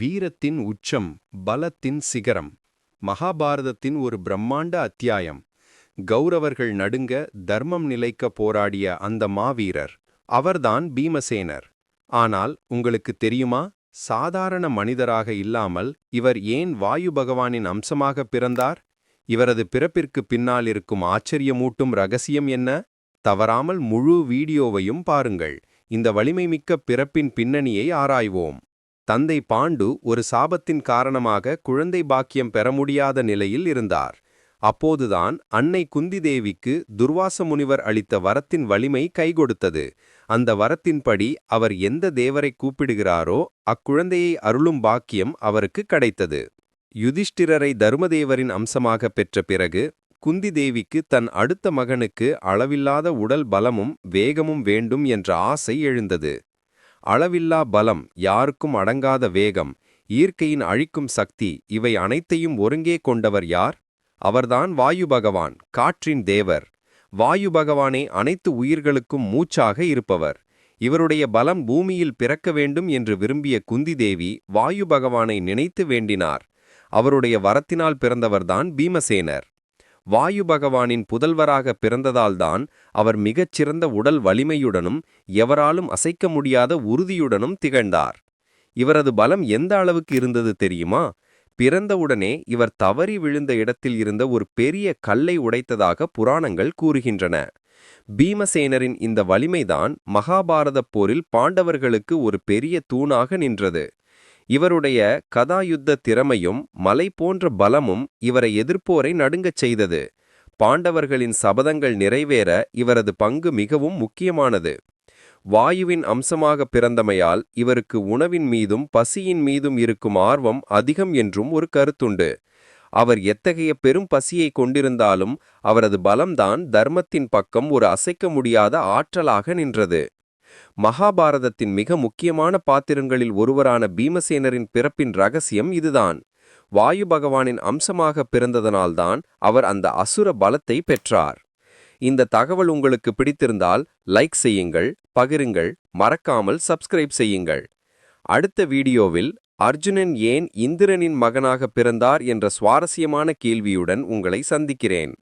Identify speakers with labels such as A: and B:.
A: வீரத்தின் உச்சம் பலத்தின் சிகரம். மகாபாரதத்தின் ஒரு பிரம்மாண்ட அத்தியாயம். கௌரவர்கள் நடுங்க தர்மம் நிலைக்க போராடிய அந்த மாவீரர் அவர்தான் பீமசேனர். ஆனால் உங்களுக்கு தெரியுமா? சாதாரண மனிதராக இல்லாமல் இவர் ஏன் வாயு பகவானின் அம்சமாக பிறந்தார்? இவரது பிறப்பிற்கு பின்னால் இருக்கும் ஆச்சரியமூட்டும் ரகசியம் என்ன? தவறாமல் முழு வீடியோவையும் பாருங்கள். இந்த வலிமைமிக்க பிறப்பின் பின்னணியை ஆராய்வோம். தந்தை பாண்டு ஒரு சாபத்தின் காரணமாக குழந்தை பாக்கியம் பெற முடியாத நிலையில் இருந்தார். அப்போதுதான் அன்னை குந்தி தேவிக்கு துர்வாச முனிவர் அளித்த வரத்தின் வலிமை கைகொடுத்தது. அந்த வரத்தின்படி அவர் எந்த தேவரை கூப்பிடுகிறாரோ அக்குழந்தையை அருளும் பாக்கியம் அவருக்கு கிடைத்தது. யுதிஷ்டிரரை தருமதேவரின் அம்சமாக பெற்ற பிறகு குந்தி தேவிக்கு தன் அடுத்த மகனுக்கு அளவில்லாத உடல் பலமும் வேகமும் வேண்டும் என்ற ஆசை எழுந்தது. அளவில்லா பலம் யாருக்கும் அடங்காத வேகம் ஈர்க்கையின் அழிக்கும் சக்தி இவை அனைத்தையும் ஒருங்கே கொண்டவர் யார்? அவர்தான் வாயு பகவான் காற்றின் தேவர். வாயு பகவானே அனைத்து உயிர்களுக்கும் மூச்சாக இருப்பவர். இவருடைய பலம் பூமியில் பிறக்க வேண்டும் என்று விரும்பிய குந்தி தேவி வாயு பகவானை நினைத்து வேண்டினார். அவருடைய வரத்தினால் பிறந்தவர்தான் பீமசேனர். வாயு பகவானின் புதல்வராக பிறந்ததால்தான் அவர் மிகச்சிறந்த உடல் வலிமையுடனும் எவராலும் அசைக்க முடியாத உறுதியுடனும் திகழ்ந்தார். இவரது பலம் எந்த அளவுக்கு இருந்தது தெரியுமா? பிறந்தவுடனே இவர் தவறி விழுந்த இடத்தில் இருந்த ஒரு பெரிய கல்லை உடைத்ததாக புராணங்கள் கூறுகின்றன. பீமசேனரின் இந்த வலிமைதான் மகாபாரதப் போரில் பாண்டவர்களுக்கு ஒரு பெரிய தூணாக நின்றது. இவருடைய கதாயுத்த திறமையும் மலை போன்ற பலமும் இவரை எதிர்ப்போரை நடுங்கச் செய்தது. பாண்டவர்களின் சபதங்கள் நிறைவேற இவரது பங்கு மிகவும் முக்கியமானது. வாயுவின் அம்சமாக பிறந்தமையால் இவருக்கு உணவின் மீதும் பசியின் மீதும் இருக்கும் ஆர்வம் அதிகம் என்றும் ஒரு கருத்துண்டு. அவர் எத்தகைய பெரும் பசியை கொண்டிருந்தாலும் அவரது பலம்தான் தர்மத்தின் பக்கம் ஒரு அசைக்க முடியாத ஆற்றலாக நின்றது. மகாபாரதத்தின் மிக முக்கியமான பாத்திரங்களில் ஒருவரான பீமசேனரின் பிறப்பின் ரகசியம் இதுதான். வாயு பகவானின் அம்சமாக பிறந்ததனால்தான் அவர் அந்த அசுர பலத்தை பெற்றார். இந்த தகவல் உங்களுக்கு பிடித்திருந்தால் லைக் செய்யுங்கள் பகிருங்கள் மறக்காமல் சப்ஸ்கிரைப் செய்யுங்கள். அடுத்த வீடியோவில் அர்ஜுனன் ஏன் இந்திரனின் மகனாக பிறந்தார் என்ற சுவாரஸ்யமான கேள்வியுடன் உங்களை சந்திக்கிறேன்.